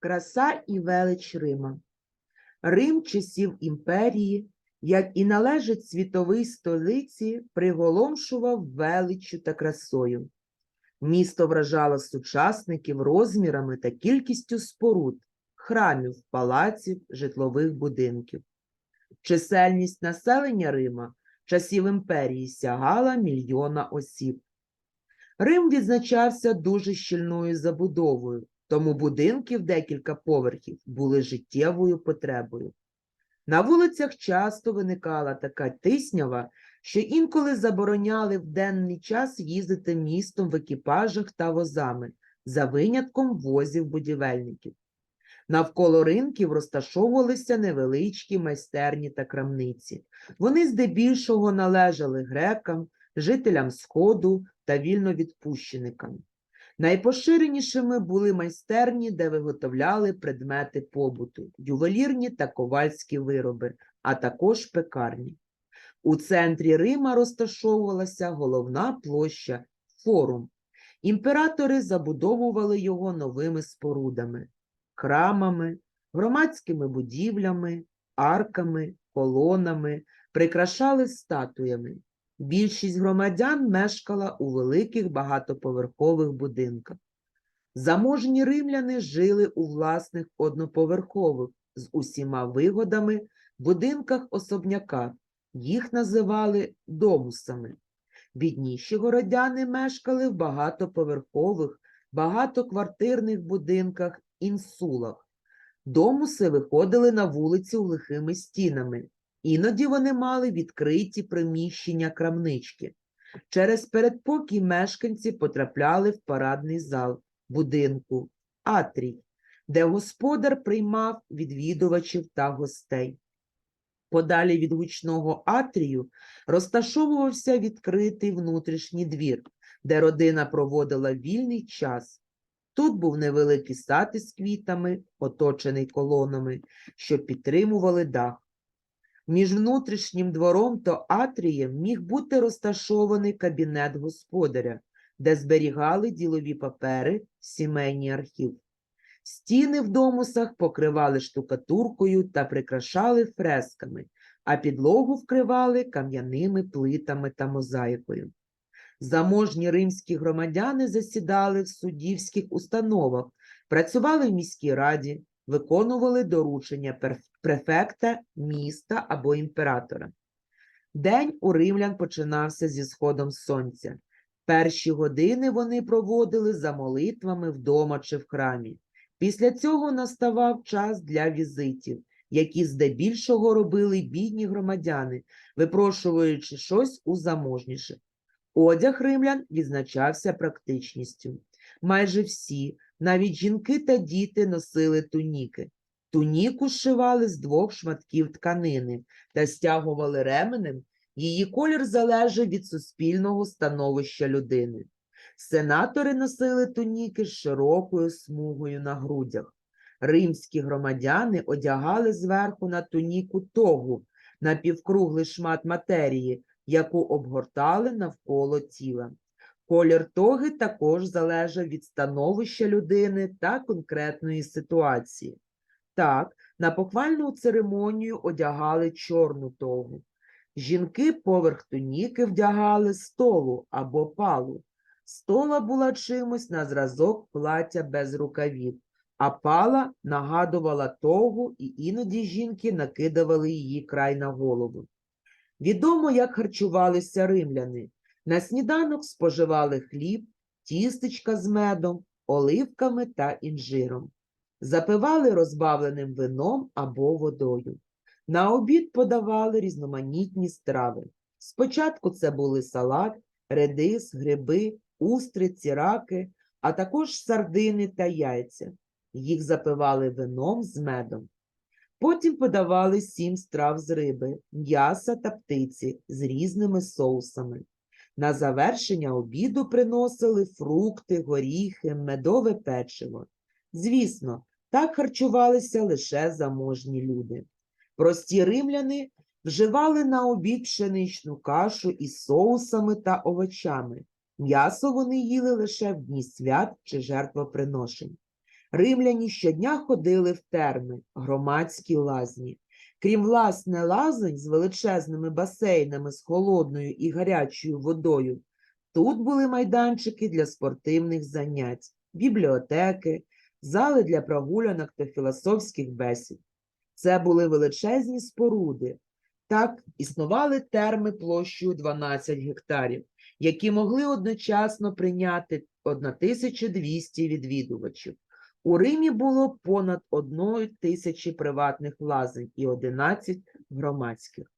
краса і велич Рима. Рим часів імперії, як і належить світовій столиці, приголомшував величчю та красою. Місто вражало сучасників розмірами та кількістю споруд, храмів, палаців, житлових будинків. Чисельність населення Рима часів імперії сягала мільйона осіб. Рим відзначався дуже щільною забудовою, тому будинки в декілька поверхів були життєвою потребою. На вулицях часто виникала така тиснява, що інколи забороняли в денний час їздити містом в екіпажах та возами, за винятком возів будівельників. Навколо ринків розташовувалися невеличкі майстерні та крамниці. Вони здебільшого належали грекам, жителям Сходу та вільновідпущеникам. Найпоширенішими були майстерні, де виготовляли предмети побуту, ювелірні та ковальські вироби, а також пекарні. У центрі Рима розташовувалася головна площа форум. Імператори забудовували його новими спорудами, храмами, громадськими будівлями, арками, колонами, прикрашали статуями. Більшість громадян мешкала у великих багатоповерхових будинках. Заможні римляни жили у власних одноповерхових з усіма вигодами будинках особняка. Їх називали домусами. Бідніші городяни мешкали в багатоповерхових, багатоквартирних будинках інсулах. Домуси виходили на вулицю глухими стінами. Іноді вони мали відкриті приміщення крамнички. Через передпокій мешканці потрапляли в парадний зал будинку Атрій, де господар приймав відвідувачів та гостей. Подалі від гучного атрію розташовувався відкритий внутрішній двір, де родина проводила вільний час. Тут був невеликий сад із квітами, оточений колонами, що підтримували дах. Між внутрішнім двором та атрієм міг бути розташований кабінет господаря, де зберігали ділові папери, сімейний архів. Стіни в домусах покривали штукатуркою та прикрашали фресками, а підлогу вкривали кам'яними плитами та мозаїкою. Заможні римські громадяни засідали в суддівських установах, працювали в міській раді, виконували доручення префекта міста або імператора. День у римлян починався зі сходом сонця. Перші години вони проводили за молитвами вдома чи в храмі. Після цього наставав час для візитів, які здебільшого робили бідні громадяни, випрошуючи щось у заможніших. Одяг римлян відзначався практичністю. Майже всі, навіть жінки та діти, носили туніки. Туніку зшивали з двох шматків тканини та стягували ременем. Її колір залежав від суспільного становища людини. Сенатори носили туніки з широкою смугою на грудях. Римські громадяни одягали зверху на туніку тогу, напівкруглий шмат матерії, яку обгортали навколо тіла. Колір тоги також залежав від становища людини та конкретної ситуації. Так, на похвальну церемонію одягали чорну тогу. Жінки поверх туніки вдягали столу або палу. Стола була чимось на зразок плаття без рукавів, а пала нагадувала тогу, і іноді жінки накидували її край на голову. Відомо, як харчувалися римляни. На сніданок споживали хліб, тістечка з медом, оливками та інжиром. Запивали розбавленим вином або водою. На обід подавали різноманітні страви. Спочатку це були салат, редис, гриби, устриці, раки, а також сардини та яйця. Їх запивали вином з медом. Потім подавали сім страв з риби, м'яса та птиці з різними соусами. На завершення обіду приносили фрукти, горіхи, медове печиво. Звісно, так харчувалися лише заможні люди. Прості римляни вживали на обід пшеничну кашу із соусами та овочами. М'ясо вони їли лише в дні свят чи жертвоприношень. Римляні щодня ходили в терми, громадські лазні. Крім власне лазень з величезними басейнами з холодною і гарячою водою, тут були майданчики для спортивних занять, бібліотеки, зали для прогулянок та філософських бесід. Це були величезні споруди. Так існували терми площею 12 гектарів, які могли одночасно прийняти 1200 відвідувачів. У Римі було понад одної тисячі приватних лазень і 11 громадських.